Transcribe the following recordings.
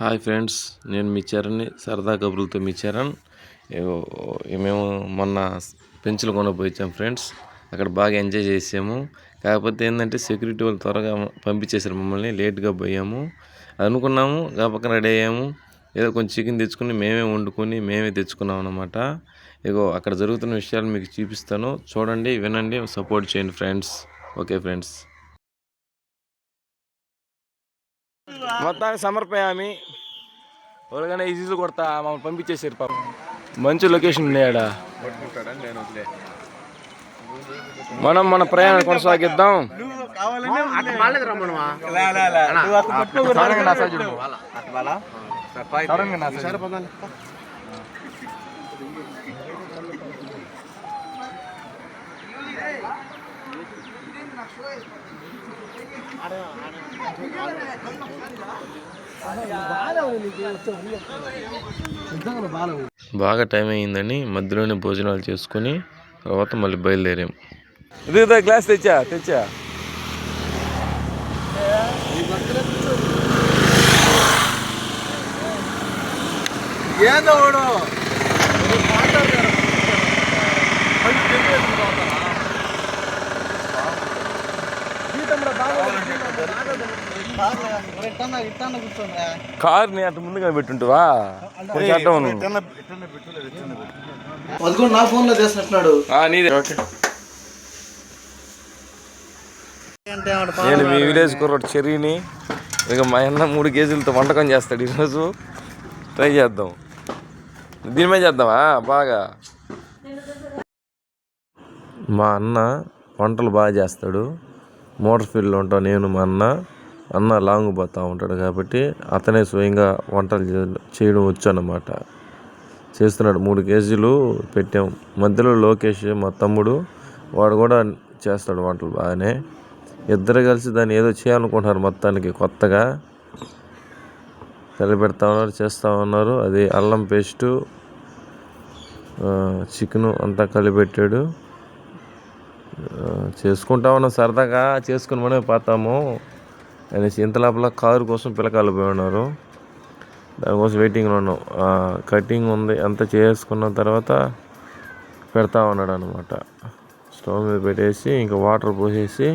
Hi friends నేను మీ చరణ్ని సరదా కబుర్లతో మీ చరణ్. మేము మొన్న పెంచులు కొనపోయి వచ్చాం ఫ్రెండ్స్. అక్కడ బాగా ఎంజాయ్ చేసాము. కాకపోతే ఏంటంటే సెక్యూరిటీ వాళ్ళు త్వరగా పంపించేశారు మమ్మల్ని లేట్గా పోయాము. అనుకున్నాము పక్కన రెడీ అయ్యాము. ఏదో కొంచెం చికెన్ తెచ్చుకుని మేమే వండుకొని మేమే తెచ్చుకున్నాం అనమాట ఇగో అక్కడ జరుగుతున్న విషయాలు మీకు చూపిస్తాను. చూడండి వినండి సపోర్ట్ చేయండి ఫ్రెండ్స్. Okay friends. మొత్తానికి సమర్పయామి. ఎవరికైనా ఈజీలు కొడతా మమ్మల్ని పంపించేసారు పాపం. మంచి లొకేషన్ ఉన్నాయాడ? మనం మన ప్రయాణం కొనసాగిద్దాం. బాగా టైం అయ్యిందని మధ్యలోనే భోజనాలు చేసుకుని తర్వాత మళ్ళీ బయలుదేరాం. ఇది గ్లాస్ తెచ్చా? తెచ్చా? ఏందో వాడు కార్ని అటు ముందుగా పెట్టుంటావా? కొంచెం అడ్డం ఉన్నావు. అది కూడా నా ఫోన్లో చేసినట్టున్నాడు ఆ, నీదే. ఓకే. నేను మీ విలేజ్ కుర్రోడు చెర్రీని. ఇక మా అన్న మూడు కేజీలతో వంటకం చేస్తాడు ఈరోజు. ట్రై చేద్దాం. దీని మీద చేద్దామా? బాగా. మా అన్న వంటలు బాగా చేస్తాడు. మోటార్ ఫీల్డ్లో ఉంటాం నేను మా అన్న. అన్న లాంగ్ పోతూ ఉంటాడు కాబట్టి అతనే స్వయంగా వంటలు చేయడం వచ్చు అన్నమాట చేస్తున్నాడు. మూడు కేజీలు పెట్టాం. మధ్యలో లోకేష్ మా తమ్ముడు వాడు కూడా చేస్తాడు వంటలు బాగానే. ఇద్దరు కలిసి దాన్ని ఏదో చేయాలనుకుంటున్నారు మొత్తానికి కొత్తగా. కలిపెడతా ఉన్నారు చేస్తూ ఉన్నారు. అది అల్లం పేస్టు చికెను అంతా కలిపెట్టాడు. చేసుకుంటా ఉన్నాం సరదాగా చేసుకుని మనమే పోతాము. అనేసి ఇంత లోపల కారు కోసం పిల్లకాయలు పోయి ఉన్నారు దానికోసం వెయిటింగ్లో ఉన్నాం. కటింగ్ ఉంది అంతా చేసుకున్న తర్వాత పెడతా ఉన్నాడు అనమాట స్టవ్ మీద పెట్టేసి ఇంకా వాటర్ పోసేసి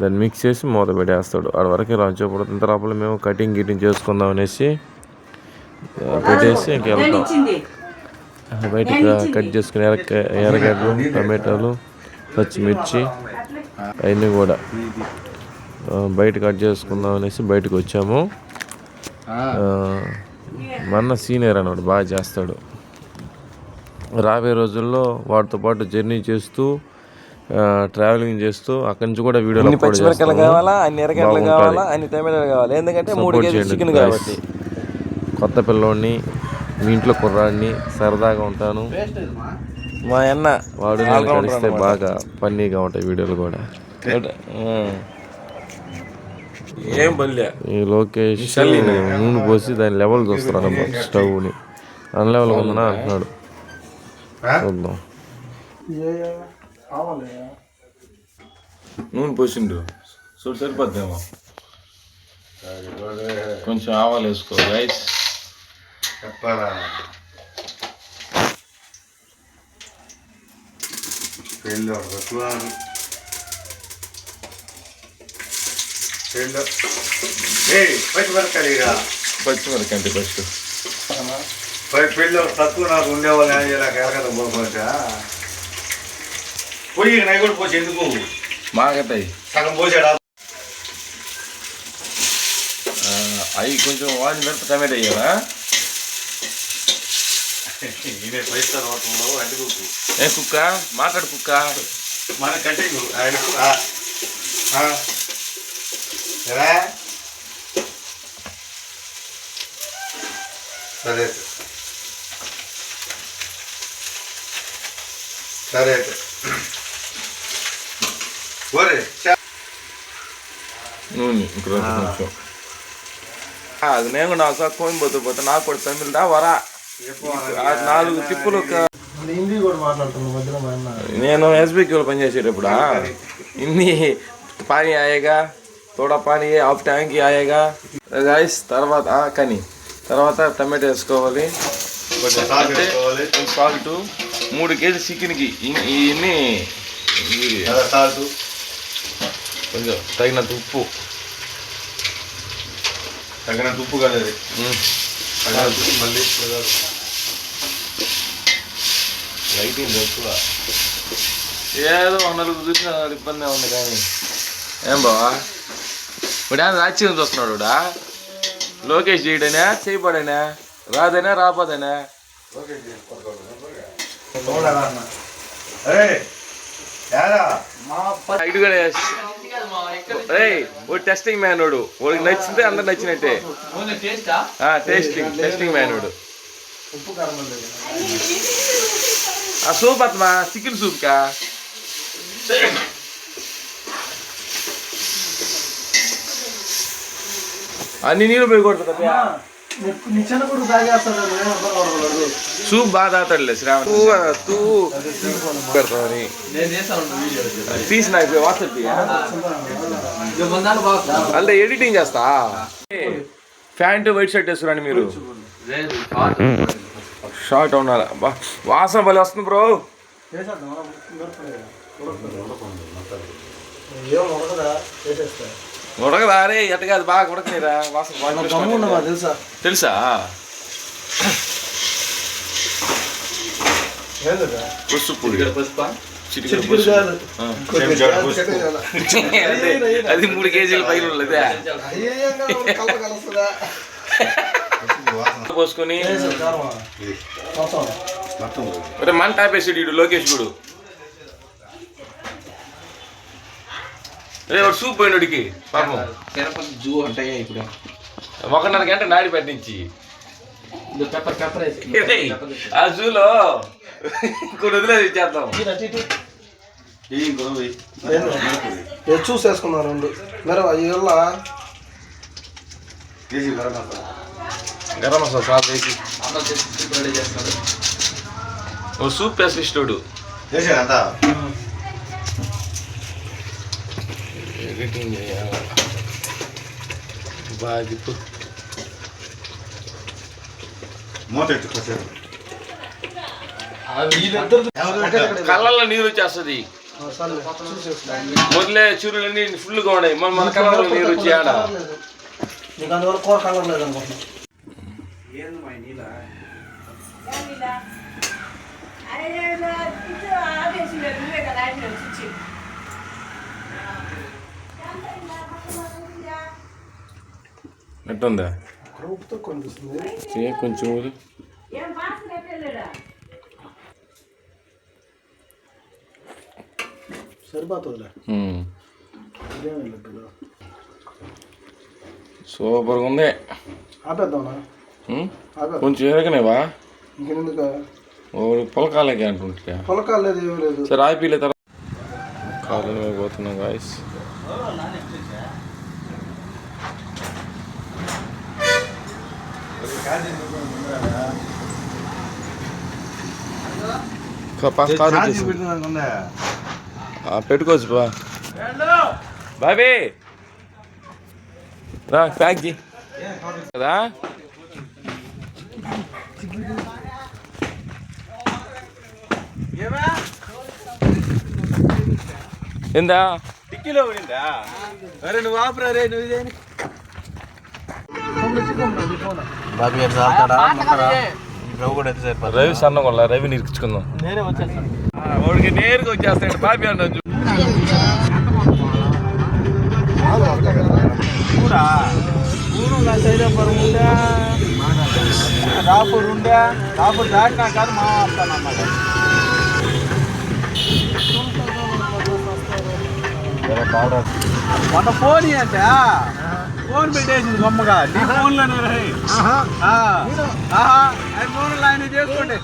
దాన్ని మిక్స్ చేసి మూత పెట్టేస్తాడు. ఆడ వరకు రంచకూడదు ఇంత లోపల మేము కటింగ్ గిటింగ్ చేసుకుందాం అనేసి పెట్టేసి ఇంక వెళ్తాం బయటకు కట్ చేసుకుని ఎరగ ఎర్రగడ్డలు టమాటాలు పచ్చిమిర్చి అవన్నీ కూడా. బయట కట్ చేసుకుందాం అనేసి బయటకు వచ్చాము. ఆ, మా అన్న సీనియర్ అన్నాడు బాగా చేస్తాడు. రాబోయే రోజుల్లో వాటితో పాటు జర్నీ చేస్తూ ట్రావెలింగ్ చేస్తూ అక్కడి నుంచి కూడా వీడియోలు పచ్చిమిరకాయలు. కావాలా? అన్ని ఎర్రగడ్డలు బాగుంటది. కావాలా? అన్ని టమాటాలు కావాలి? ఎందుకంటే మూడు చికెన్. కాబట్టి. కొత్త పిల్లోడిని మీ ఇంట్లో కుర్రాడిని సరదాగా ఉంటాను. మా అన్న వాడు నేను కలిస్తే బాగా ఫన్నీగా ఉంటాయి వీడియోలు కూడా. ఏం బల్య ఈ లోకేష్ నూనె పోసి దాని లెవెల్ చూస్తున్నాడు అన్నమాట స్టవ్ని అన్ లెవెల్ ఉందనా అంటున్నాడు. చూద్దాం. నూనె పోసిండు. చూడు సరిపోద్దేమో. కొంచెం ఆవాలు వేసుకో గైస్ పచ్చిమిరకాయ అంటే ఫస్ట్ పెళ్ళి తక్కువ నాకు ఉండేవాళ్ళు ఏం చేయాలి ఎరగద పోతా పొయ్యి నై కూడా పోసి ఎందుకు? మాగతాయి సగం పోసాడా? అవి కొంచెం వాడిన తర్వాత టమాటా ఏ కుక్క? మాట్లాడు కుక్క. మన కటింగ్ ఆయనకు ఎలా? సరే. అయితే. సరే. అయితే ఒరే చా- నూనె ఇక్కడ కొంచెం. ఆ, అది నేను కూడా ఒకసారి కోయంబత్తూర్ పోతే నాకు కూడా తమిళ వరా. ఆ నాలుగు తిప్పులు ఒక- హిందీ కూడా మాట్లాడుతున్నాను మధ్యలో నేను ఎస్బీకి పనిచేసేటప్పుడు? ఇన్ని పానీ ఆయేగా తోడా పానీ హాఫ్ ట్యాంక్ ఆయేగా. రైస్ తర్వాత ఆ, కానీ తర్వాత టమాటో వేసుకోవాలి. కొంచెం సాల్ట్ మూడు కేజీ చికెన్కి. ఇన్ని సాల్ట్. కొంచెం తగినంత ఉప్పు. తగినంత ఉప్పు కదా మళ్ళీ లైటింగ్ ఎక్కువ ఏదో నలుగురు చూసిన ఇబ్బంది ఉంది కానీ. ఏం బావా? ఇప్పుడు రాజ్యం చూస్తున్నాడు ఇడా. లోకేష్ చేయడనా చేయబడనా? రాదనా రాపోదనా కూడా ఏయ్ ఓ టెస్టింగ్ మ్యానోడు వాడికి నచ్చితే అందరు నచ్చినట్టే. టేస్టింగ్ టెస్టింగ్ మ్యానోడు ఆ సూప్ అత్తమా? చికెన్ సూప్ కా అన్ని నీళ్ళు పోయి కొడుతుందా సూప్ బాగా తాగుతాడులే శ్రావణ్. తూ పెడతామని వాట్సాప్ అంటే ఎడిటింగ్ చేస్తా. ప్యాంట్ వైట్ షర్ట్ వేసుకురండి మీరు. షార్ట్ ఉండాలి? బా వాసన భలే వస్తుంది బ్రో. ఏం ఉడకదా చేసేస్తా ఉడకదా రే ఎట్ట కాదు బాగా ఉడకనిరా వాసన బాగా తెలుసా? తెలుసా? పసుపు. అదే, మూడు కేజీల పైన ఉన్నదే? పోసుకొని. మన టాపేసాడు ఇడు లోకేష్ గుడు వాడు సూప్ పోయినోడికి పాపం. తిరుపతి జూ అంటే ఇప్పుడు. ఒకన్నర గంట నాడిపేట నుంచి. ఇది పెప్పర్ పెప్పర్ వేసి ఏయ్, ఆ జూలో కొన్ని వదిలేదు ఇచ్చేద్దాం. చూసేసుకున్నాను రెండు. మరి ఇళ్ళ గరం మసాలా. సాస్ వేసి. ఓ సూప్ వేసిస్తాడు చేసాడంతా ఎడిటింగ్ చేయాలి. వీళ్ళిద్దరు కళ్ళల్లో నీరు వచ్చేస్తుంది. మొదలే చూరులన్నీ ఫుల్గా ఉన్నాయి. మన మన కళ్ళలో నీరు వచ్చి ఆడ నీకు అందువల్ల కూర కలర్ లేదు ఎట్టుందా? కొంచెం లేదు సూపర్గా ఉంది. కొంచెం ఎరగనేవా పొలకాలకి అంటుంటా పొలకాలు లేదు ఏమీ లేదు. సరే ఆపిలే తర్వాత కాలు మీద పోతున్నాం గాయస్ కారు వచ్చేసింది. ఆ, పెట్టుకోవచ్చు బా బాబీ రా ప్యాక్ కదా ఏందా టిక్కీలో ఉండిందా అరే నువ్వు ఆపరా రే నువ్వు ఇదేని బాబీ గారు చాలుతాడా రవ్వు కూడా అయితే సరిపోతుంది రవి సన్న కొల్ల రవి నేనే వచ్చేస్తాను. వాడికి నేరుగా వచ్చేస్తాడు బాబీ అన్న కూడా రాపూర్ ఉందా? రాపూర్ దాటినా కాదు మా వస్తాను అన్నమాట. మొన్న ఫోన్ అంటే ఫోన్ పెట్టేసింది గమ్మగా నీ ఫోన్లోనే ఫోన్లో ఆయన చేసుకోండి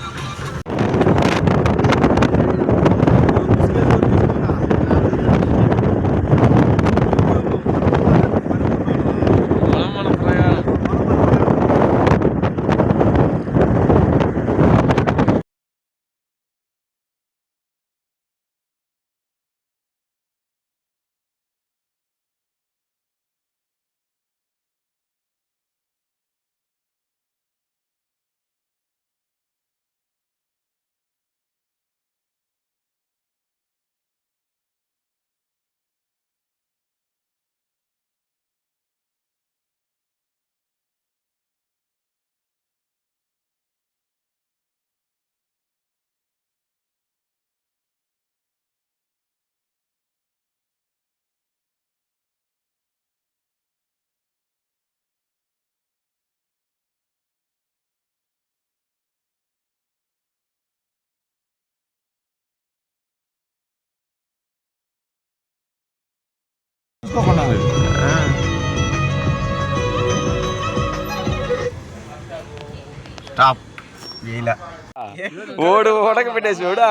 ఓడు ఉడక పెట్టేసి ఓడా?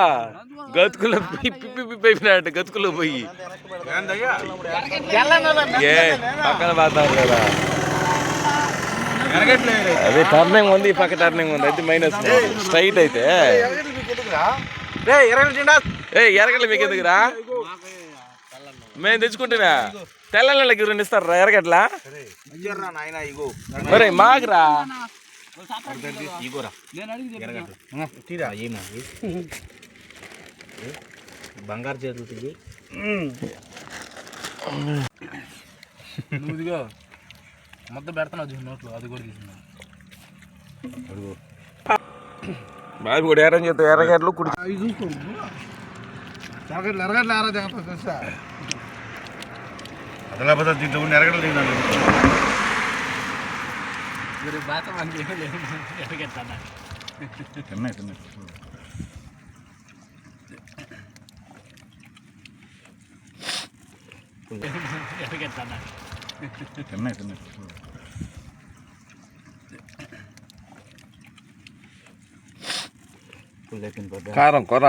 గతుకులో పిప్పి పిప్పి అయిపోయినట్టు గతుకులో పోయి. ఏ పక్కన పోతాం కదా. అదే టర్నింగ్ ఉంది ఈ పక్క టర్నింగ్ ఉంది అయితే మైనస్ స్ట్రైట్ అయితే. ఏ ఎరగట్ల మీకు ఎందుకురా? మేము తెచ్చుకుంటున్నా తెల్లకి రెండు ఇస్తారా ఎరగట్లా? నాయన ఇగో మరి మాకురా. ఇగోరా తీరా ఏమో బంగారు చేతులు ఇదిగో మొత్తం పెడుతున్నావు చూడు నోట్లో అది కూడా తీసుకున్నావు బాబు కూడా ఎర్రం చేస్తాం. ఎర్రగడ్డలు కుడి అవి చూసుకో ఎరగట్లు ఎరగట్లు ఆరా జాగ్రత్త తెలుసా అదలా దీంట్లో ఉన్న ఎరగడలు తిన్నాను మీరు బాత మంది ఎరగట్లా తిన్నాయి తిన్నాయి ఎరగట్లా తిన్నాయి తిన్నాయి కారం కూర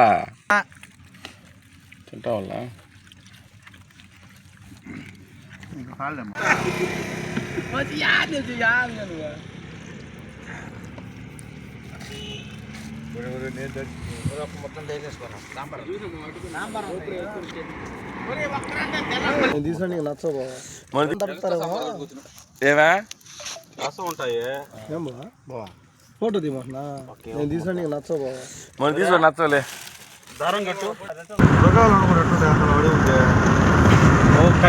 తింటా వాళ్ళ ఏమా రసం ఉంటాయి ఫోటో తీమన్నా నేను తీసాను నీకు నచ్చవు బాబా మనం తీసుకో నచ్చలే దారం కట్టు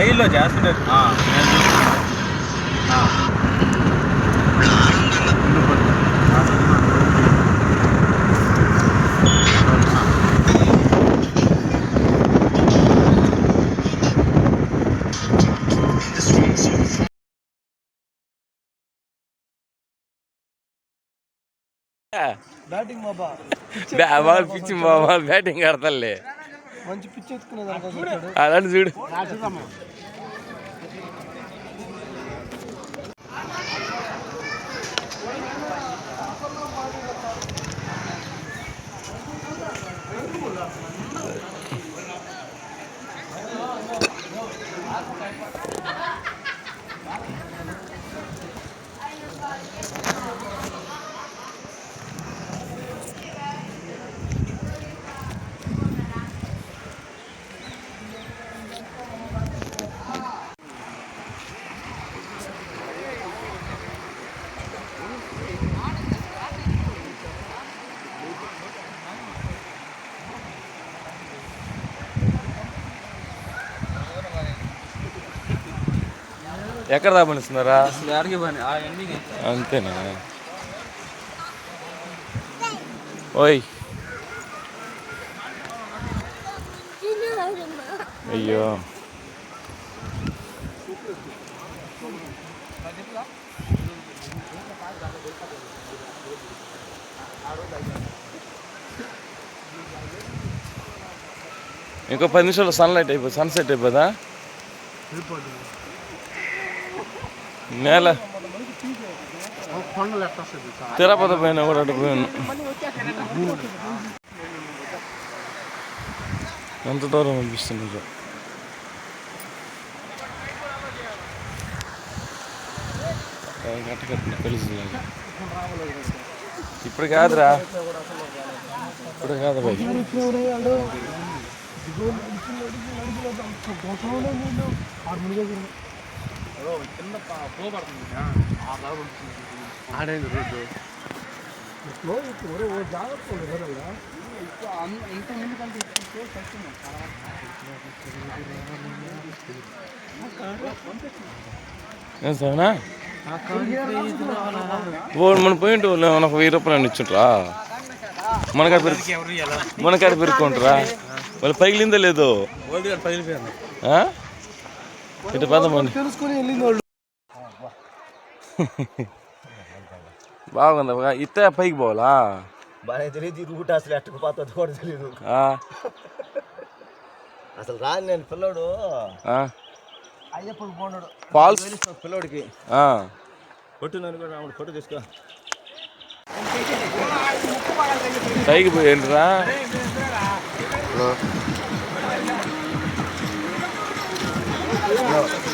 కైలో చేస్తుండే బ్యాటింగ్ బాబా వాళ్ళు పిచ్చి వాళ్ళు బ్యాటింగ్ ఆడతాలే మంచి పిచ్ ఎత్తుకునే దానికోసం వచ్చాడు. అలాంటి చూడు. ఎక్కడ దాపనిస్తున్నారా అంతేనా ఓయ్ అయ్యో ఇంకో పది నిమిషాలు సన్లైట్ అయిపోతుంది సన్సెట్ అయిపోదా నేల. తిరుపతి పోయినా కూడా అటు పోయాను. ఎంత దూరం అనిపిస్తుంది తెలిసింది కలిసి ఇప్పుడు కాదురా. ఇప్పుడు కాదు బాయ్. ఆడేది రోడ్డు జాగ్రత్త ఇంత ముందు కంటే ఏం సరేనా ఓ మనం పోయింటు మనకు వెయ్యి రూపాయలు ఇచ్చుంట్రా మనకాడ పెరుగు మనకాడ పెరుక్కుంటారా మళ్ళీ పగిలిందో లేదో ఆ? ఇటు పదమండి తెలుసుకుని వెళ్ళింది వాళ్ళు బాగుంది పైకి పోవాలా బాగా తెలియదు రూట్ అసలు ఎట్టుకు పోతుంది కూడా తెలియదు ఆ, అసలు రాని నేను పిల్లడు ఆ. ఫాల్స్ పిల్లోడికి ఆ. ఫోటో తీసుకో పైకి Yo.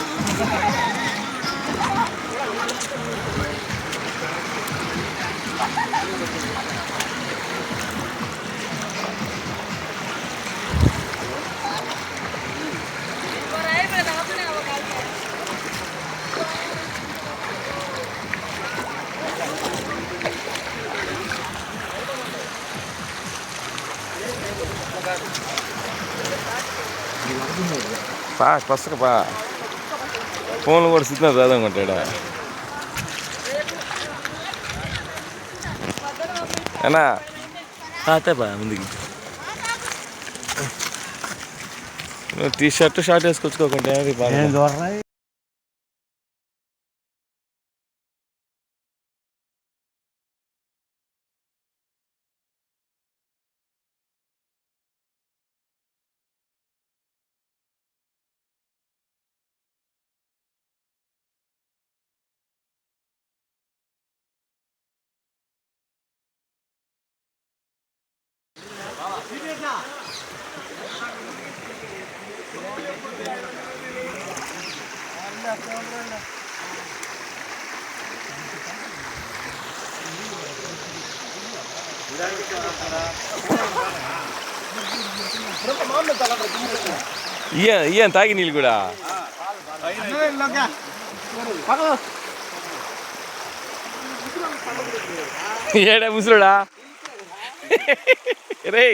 Gracias. పా పసక పా. ఫోన్లు కూడా సిగ్నల్ రాదనుకుంటాడా అన్నా. అతే బా ముందుకి. నువ్వు టీ షర్ట్ షార్ట్ వేసుకొచ్చుకోకుంటే ఇయ్య ఇయ్య తాగి నీళ్ళు కూడా. ఏడా ముసలుడా? రే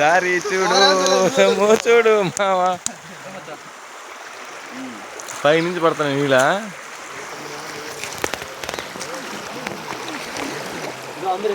దారి చూడు చూడు మావా. పై నుంచి పడతాను నీళ్ళ. అందరూ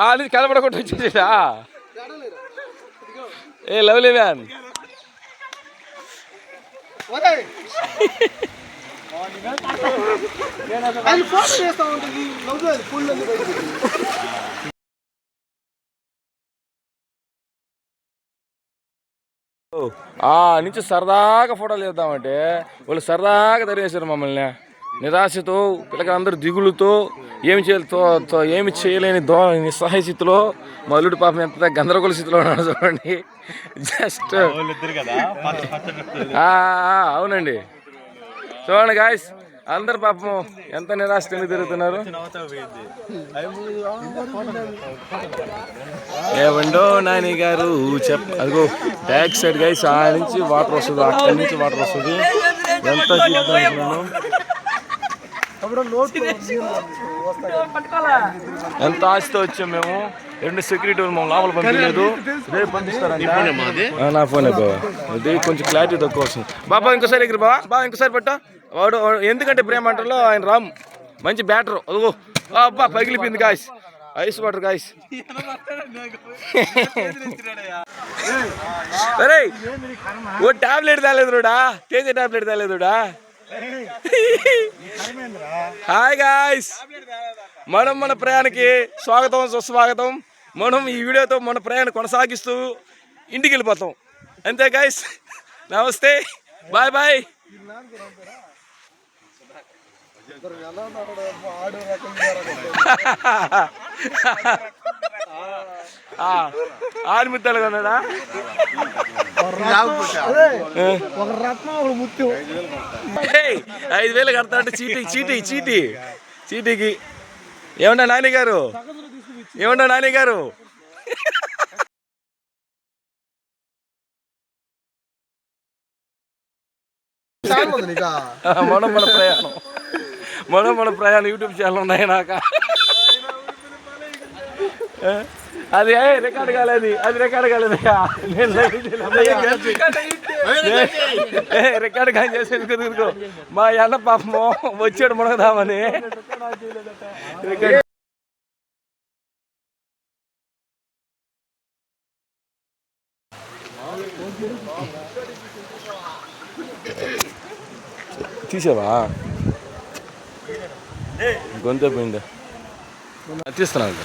ఆ నుంచి కలపడకుండా వచ్చేసేదా ఏ లవ్లీ మ్యాన్ ఆ నుంచి సరదాగా ఫోటోలు తీద్దామంటే వాళ్ళు సరదాగా తరిగేశారు మమ్మల్ని నిరాశతో పిల్లలందరూ దిగులుతో ఏమి చేయాలి? ఏమి చేయలేని దో నిస్సహాయ స్థితిలో మా అల్లుడి పాపం ఎంత గందరగోళ స్థితిలో ఉన్నాడు చూడండి. జస్ట్ అవునండి. చూడండి గాయస్ అందరు పాపం ఎంత నిరాశ తిరుగుతున్నారు? ఏమండో నాని గారు చెప్ అదిగో బ్యాక్ సైడ్ గైస్ ఆ నుంచి వాటర్ వస్తుంది అక్కడి నుంచి వాటర్ వస్తుంది. ఎంత చూపుతున్నాను ఎంత ఆశతో వచ్చాం మేము? రెండు సెక్యూరిటీ మమ్మల్ని లోపల పంపించలేదు. రేపు పంపిస్తారంట. ఆ, నా ఫోనే బాబా ఇది కొంచెం క్లారిటీ తక్కువ వస్తుంది. బాబా ఇంకోసారి ఎగిరి బాబా బాబా ఇంకోసారి పెట్టా. వాడు ఎందుకంటే ప్రేమ అంటారో ఆయన రామ్. మంచి బ్యాటర్ అదిగో. అబ్బా పగిలిపోయింది గాయస్ ఐస్ వాటర్ గాయస్ అరే ఓ టాబ్లెట్ తేలేదు రోడా. తేజ టాబ్లెట్ తేలేదు రోడా. Hi guys. మనం మన ప్రయాణకి స్వాగతం సుస్వాగతం. మనం ఈ వీడియోతో మన ప్రయాణం కొనసాగిస్తూ ఇంటికి వెళ్ళిపోతాం. అంతే గాయస్. నమస్తే. Bye bye. ఆరుమిత్తాలు కొన్నాడా ఏయ్, ఐదు వేలు కడతాడు చీటీ చీటీ చీటీ. చీటీకి. ఏమన్నా నాని గారు? ఏమన్నా నాని గారు? మనం మన ప్రయాణం. మనం మన ప్రయాణం యూట్యూబ్ ఛానల్ ఉన్నాయి నాక? అది ఏ, రికార్డ్ కాలేదు అది రికార్డ్ కాలేదు. రికార్డ్ కానీ చేసేది కుదురుకో మా అన్న పాపము వచ్చాడు మునగదామని. రికార్డ్ తీసావా? గొంతు పోయింది? తీస్తున్నాను.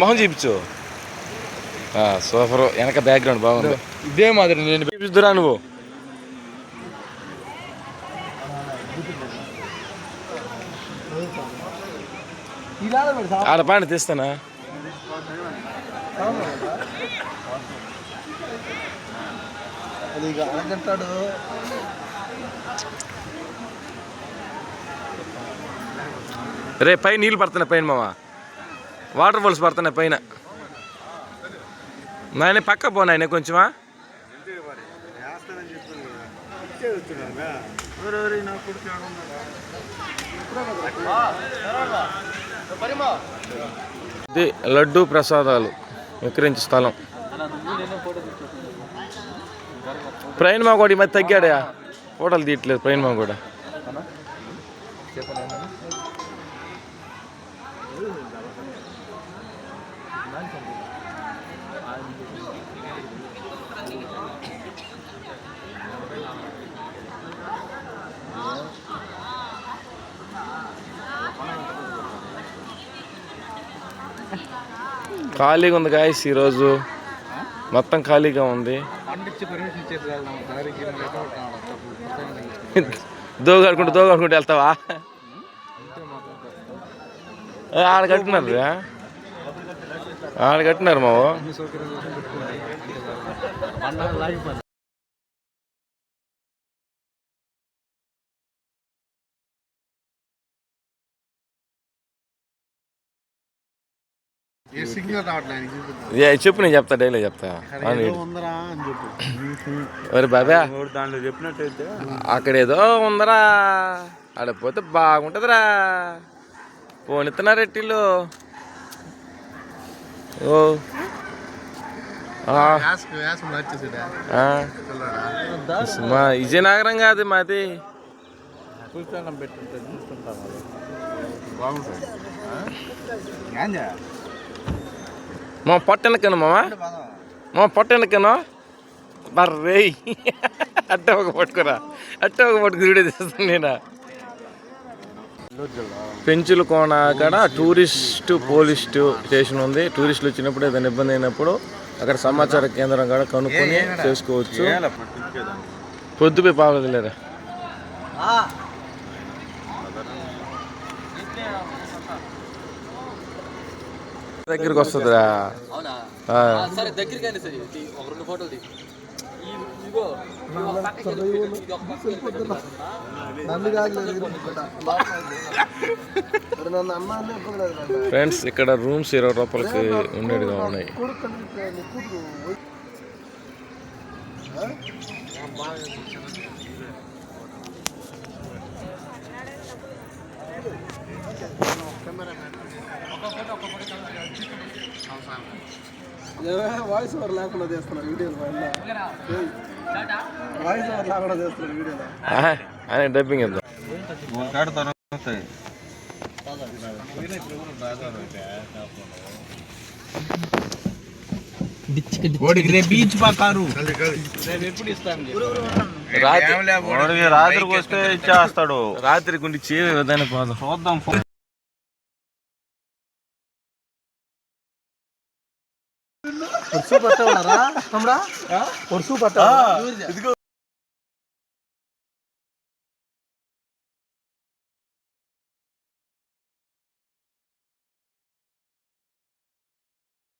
మొహం చూపించు. సూపర్. వెనక బ్యాక్గ్రౌండ్ బాగుంది. ఇదే మాదిరి నేను చూపిద్దురా నువ్వు. ఆడ పాండి తీస్తానా? రే పై నీళ్ళు పడుతున్నా పైన మామ వాటర్ ఫాల్స్ పడుతున్నాయి పైన. నాయన పక్క పో నాయన కొంచెమా. ఇది లడ్డు ప్రసాదాలు విక్రయించే స్థలం. ప్రయాణమా కూడా ఈ మధ్య తగ్గాడా? ఫోటోలు తీయట్లేదు ప్రయాణమా కూడా. ఖాళీగా ఉంది గాయస్ ఈరోజు. మొత్తం ఖాళీగా ఉంది. దోగాడుకుంటూ దోగాడుకుంటూ వెళ్తావా? ఆడ కట్టినారు. ఆడ కట్టినారు మావు. చెప్పు నేను చెప్తా డైలీ చెప్తా. అని వీడు. ఉందరా అని చెప్పు. ఒరే బాబా? దాంట్లో చెప్పినట్టయితే. అక్కడ ఏదో ఉందరా. ఆడ పోతే బాగుంటుందిరా. పోనిస్తున్నారు ఎట్టిల్లు ఓ. మా విజయనగరం కాదు మాది. బాగుంటుంది. మా పొట్టెనకను మామ మా పొట్టెనకను బర్రే అట్ట ఒక పట్టుకురా అట్ట ఒక పట్టుకు వీడియో తీస్తాను నేను పెంచుల కోన కాడ టూరిస్ట్ పోలీస్ స్టేషన్ ఉంది టూరిస్టులు వచ్చినప్పుడు ఏదైనా ఇబ్బంది అయినప్పుడు అక్కడ సమాచార కేంద్రం కాడ కనుక్కొని చేసుకోవచ్చు పొద్దుపోయి పావలేరా దగ్గరికి వస్తుందిరా. ఆ. సరే దగ్గరికి అయినా సరే తీ, ఒక రెండు ఫోటోలు ఇవ్వలేదు ఫ్రెండ్స్ ఇక్కడ రూమ్స్ ఇరవై రూపాయలకి ఉండేట్టుగా ఉన్నాయి. కొడుకు నీ కూతురు. వాయిస్ ఓవర్ లేకుండా చేస్తున్నారు వీడియోలు వాయిస్ ఓవర్ లేకుండా చేస్తున్నారు వీడియోలో. ఆయన డబ్బింగ్ బీచ్ పాకారు రాత్రి రాత్రికి వస్తే ఇచ్చేస్తాడు. రాత్రి ఏదైనా పోదాం. చూద్దాం పొడుసు పట్టవారా తమ్ముడా? పొడుసు పట్ట ఇదిగో